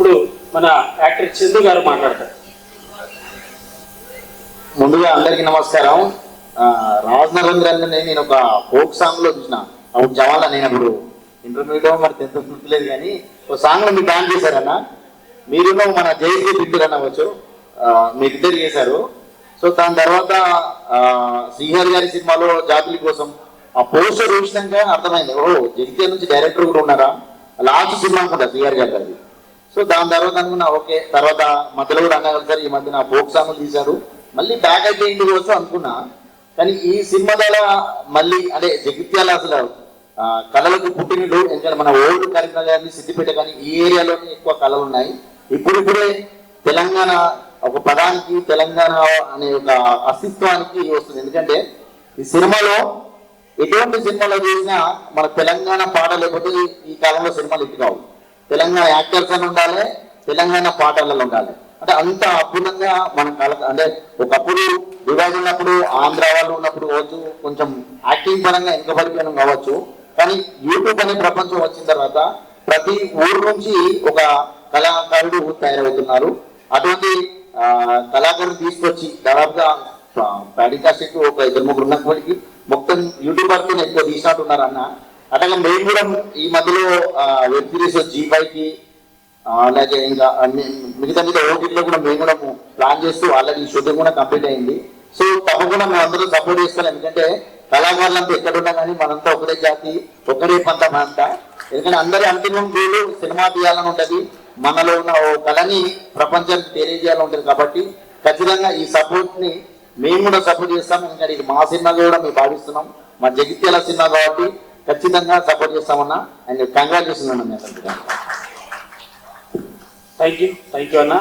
ఇప్పుడు మన యాక్టర్ చందు గారు మాట్లాడతారు. ముందుగా అందరికీ నమస్కారం. రాజ్ నరేంద్ర నేను ఒక ఫోక్ సాంగ్లో చూసిన. అవును జవాన్లో నేను అప్పుడు. ఇంటర్వ్యూలో మరి టెన్త్ గుర్తులేదు కానీ ఒక సాంగ్లో మీరు డాన్స్ చేశారన్న. మీరు మన జయశ్రీ బిడ్డరు అనవచ్చు మీరిద్దరు చేశారు. సో దాని తర్వాత ఆ, శ్రీహరి గారి సినిమాలో జాతుల కోసం ఆ పోస్టర్ చూసినాక అర్థమైంది. ఓ జగిత్యాల నుంచి డైరెక్టర్ కూడా ఉన్నారా? లాస్ట్ సినిమా అనుకుంటా శ్రీహరి గారి గారి సో దాని తర్వాత అనుకున్నా ఓకే తర్వాత మధ్యలో కూడా అన్నా సార్ ఈ మధ్యన ఫోక్ సాంగ్ తీశారు. మళ్ళీ బ్యాక్ అయితే ఇంటికి వచ్చు అనుకున్నా కానీ ఈ సినిమా ద్వారా మళ్ళీ అంటే జగిత్యాల అసలు కళలకు పుట్టినడు ఎందుకంటే మన ఓల్డ్ కరీంనగర్ కానీ సిద్దిపేట కానీ ఈ ఏరియాలోనే ఎక్కువ కళలు ఉన్నాయి. ఇప్పుడు ఇప్పుడే తెలంగాణ ఒక పదానికి తెలంగాణ అనే ఒక అస్తిత్వానికి వస్తుంది. ఎందుకంటే ఈ సినిమాలో ఎటువంటి సినిమాలో చూసినా మన తెలంగాణ పాట లేకపోతే ఈ- కాలంలో సినిమాలు ఇటు కావు. తెలంగాణ యాక్టర్స్ అని ఉండాలి తెలంగాణ పాటలలో ఉండాలి. అంటే అంత అద్భుతంగా మన కళ అంటే ఒకప్పుడు విభాగం ఉన్నప్పుడు ఆంధ్ర వాళ్ళు ఉన్నప్పుడు కావచ్చు కొంచెం యాక్టింగ్ పరంగా వెనుకబడిపోయిన కావచ్చు. కానీ యూట్యూబ్ అనే ప్రపంచం వచ్చిన తర్వాత ప్రతి ఊరు నుంచి ఒక కళాకారుడు తయారవుతున్నారు. అటువంటి కళాకారుడు తీసుకొచ్చి దాదాపుగా ప్యాడికా సెట్ ఒక ఇద్దరు ముగ్గురు ఉన్నప్పటికీ మొత్తం యూట్యూబర్తో ఎక్కువ తీసినట్టున్నారన్న అట్లాగే మేము కూడా ఈ మధ్యలో వెబ్ సిరీస్ జీ అలాగే ఇంకా మిగతా మిగతా ఓటీలో కూడా మేము కూడా ప్లాన్ చేస్తూ ఆల్రెడీ షూటింగ్ కూడా కంప్లీట్ అయింది. సో తప్పకుండా మేము అందరూ సపోర్ట్ చేస్తాం. ఎందుకంటే కళాకారులంతా ఎక్కడున్నా కానీ మనంతా ఒకటే జాతి ఒకటే పంత మనంతా ఎందుకంటే అందరి అంతిమం గోలు సినిమా తీయాలని ఉంటుంది. మనలో ఉన్న ఓ కళని ప్రపంచానికి తెలియజేయాలని ఉంటుంది కాబట్టి ఖచ్చితంగా ఈ సపోర్ట్ని మేము కూడా సపోర్ట్ చేస్తాం. ఎందుకంటే ఇది మా సినిమాగా కూడా మేము భావిస్తున్నాం. మా జగిత్యాల సినిమా కాబట్టి ఖచ్చితంగా సపోర్ట్ చేస్తామన్నా. అండ్ కంగ్రాచులేషన్ అన్న థ్యాంక్ యూ థ్యాంక్ యూ అన్నా.